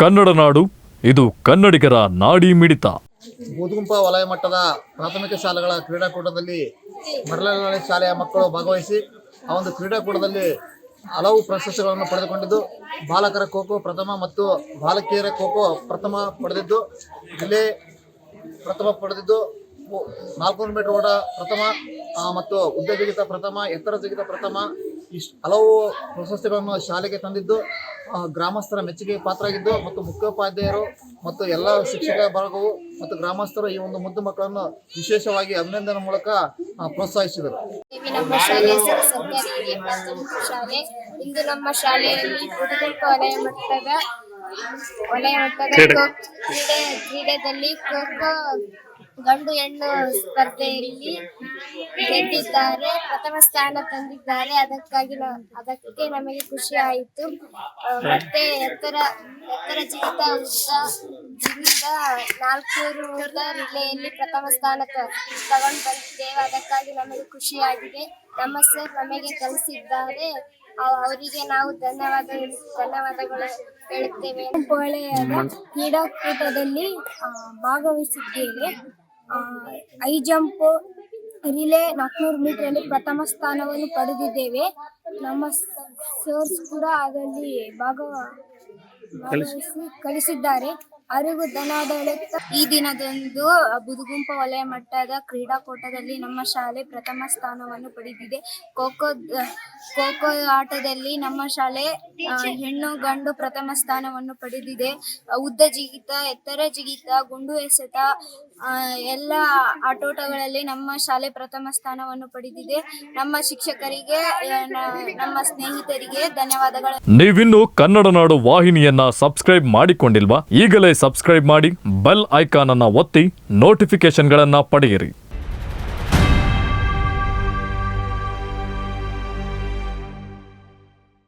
ಕನ್ನಡ ನಾಡು, ಇದು ಕನ್ನಡಿಗರ ನಾಡಿ ಮಿಡಿತ. ಬೂದುಗುಂಪ ವಲಯ ಮಟ್ಟದ ಪ್ರಾಥಮಿಕ ಶಾಲೆಗಳ ಕ್ರೀಡಾಕೂಟದಲ್ಲಿ ಮರಳನಹಳ್ಳಿ ಶಾಲೆಯ ಮಕ್ಕಳು ಭಾಗವಹಿಸಿ ಆ ಒಂದು ಕ್ರೀಡಾಕೂಟದಲ್ಲಿ ಹಲವು ಪ್ರಶಸ್ತಿಗಳನ್ನು ಪಡೆದುಕೊಂಡಿದ್ದು, ಬಾಲಕರ ಖೋಖೋ ಪ್ರಥಮ ಮತ್ತು ಬಾಲಕಿಯರ ಖೋಖೋ ಪ್ರಥಮ ಪಡೆದಿದ್ದು ಜಿಲ್ಲೆ ಪ್ರಥಮ ಪಡೆದಿದ್ದು ನಾಲ್ಕುನೂರು ಮೀಟರ್ ಓಟ ಪ್ರಥಮ ಮತ್ತು ಉದ್ದ ಜಿಗಿತ ಪ್ರಥಮ ಎತ್ತರ ಜಿಗಿತ ಪ್ರಥಮ ಇಷ್ಟು ಹಲವು ಪ್ರಶಸ್ತಿಗಳನ್ನು ಶಾಲೆಗೆ ತಂದಿದ್ದು ಗ್ರಾಮಸ್ಥರ ಮೆಚ್ಚುಗೆ ಪಾತ್ರರಾಗಿದ್ದು ಮತ್ತು ಮುಖ್ಯೋಪಾಧ್ಯಾಯರು ಮತ್ತು ಎಲ್ಲ ಶಿಕ್ಷಕ ವರ್ಗವು ಮತ್ತು ಗ್ರಾಮಸ್ಥರು ಈ ಒಂದು ಮುದ್ದು ಮಕ್ಕಳನ್ನು ವಿಶೇಷವಾಗಿ ಅಭಿನಂದನೆ ಮೂಲಕ ಪ್ರೋತ್ಸಾಹಿಸಿದರು. ನಮ್ಮ ಶಾಲೆ ಸರ್ಕಾರಿ ಪ್ರಾಥಮಿಕ ಶಾಲೆ. ಇಂದು ನಮ್ಮ ಶಾಲೆಯಲ್ಲಿ ವಲಯ ಮಟ್ಟದ ವಲಯ ಮಟ್ಟದ ಖೋ- ಕ್ರೀಡೆ ಕ್ರೀಡೆಯಲ್ಲಿ ಖೋಖೋ ಗಂಡು ಹೆಣ್ಣು ಸ್ಪರ್ಧೆಯಲ್ಲಿ ಗೆದ್ದಿದ್ದಾರೆ. ಪ್ರಥಮ ಸ್ಥಾನ ತಂದಿದ್ದಾರೆ. ಅದಕ್ಕಾಗಿ ನ- ಅದಕ್ಕೆ ನಮಗೆ ಖುಷಿ ಆಯಿತು. ಮತ್ತೆ ಎತ್ತರ ಎತ್ತರ ಜಿಗಿತ ಉದ್ದ ಜಿಗಿತ ನಾಲ್ಕೂರು ಉದ್ದ ರಿಲೆಯಲ್ಲಿ ಪ್ರಥಮ ಸ್ಥಾನ ತಗೊಂಡು ಬಂದಿದ್ದೇವೆ. ಅದಕ್ಕಾಗಿ ನಮಗೆ ಖುಷಿಯಾಗಿದೆ ನಮ್ಮ ಸರ್ ನಮಗೆ ಕಲಿಸಿದ್ದಾರೆ ಅವರಿಗೆ ನಾವು ಧನ್ಯವಾದ ಧನ್ಯವಾದಗಳು ಹೇಳುತ್ತೇವೆ. ಒಳ್ಳೆಯ ಕ್ರೀಡಾಕೂಟದಲ್ಲಿ ಆ, ಹೈ ಜಂಪ್, ರಿಲೇ ನಾಲ್ಕುನೂರು ಮೀಟರಲ್ಲಿ ಪ್ರಥಮ ಸ್ಥಾನವನ್ನು ಪಡೆದಿದ್ದೇವೆ. ನಮ್ಮ ಸರ್ಸ್ ಕೂಡ ಅದರಲ್ಲಿ ಭಾಗವ, ಭಾಗವಹಿಸಿ ಕಲಿಸಿದ್ದಾರೆ ಹೇಳುತ್ತಾ ಈ ದಿನದಂದು ಬುದುಗುಂಪ ವಲಯ ಮಟ್ಟದ ಕ್ರೀಡಾಕೂಟದಲ್ಲಿ ನಮ್ಮ ಶಾಲೆ ಪ್ರಥಮ ಸ್ಥಾನವನ್ನು ಪಡೆದಿದೆ. ಖೋಖೋ ಖೋಖೋ ಆಟದಲ್ಲಿ ನಮ್ಮ ಶಾಲೆ ಹೆಣ್ಣು ಗಂಡು ಪ್ರಥಮ ಸ್ಥಾನವನ್ನು ಪಡೆದಿದೆ. ಉದ್ದ ಜಿಗಿತ ಎತ್ತರ ಜಿಗಿತ ಗುಂಡು ಎಸೆತ ಎಲ್ಲ ಆಟೋಟಗಳಲ್ಲಿ ನಮ್ಮ ಶಾಲೆ ಪ್ರಥಮ ಸ್ಥಾನವನ್ನು ಪಡೆದಿದೆ. ನಮ್ಮ ಶಿಕ್ಷಕರಿಗೆ ನಮ್ಮ ಸ್ನೇಹಿತರಿಗೆ ಧನ್ಯವಾದಗಳು. ನೀವಿನ್ನು ಕನ್ನಡ ನಾಡು ವಾಹಿನಿಯನ್ನ ಸಬ್ಸ್ಕ್ರೈಬ್ ಮಾಡಿಕೊಂಡಿಲ್ವಾ? ಈಗಲೇ ಸಬ್ಸ್ಕ್ರೈಬ್ ಮಾಡಿ ಬೆಲ್ ಐಕಾನ್ ಅನ್ನು ಒತ್ತಿ ನೋಟಿಫಿಕೇಷನ್ಗಳನ್ನು ಪಡೆಯಿರಿ.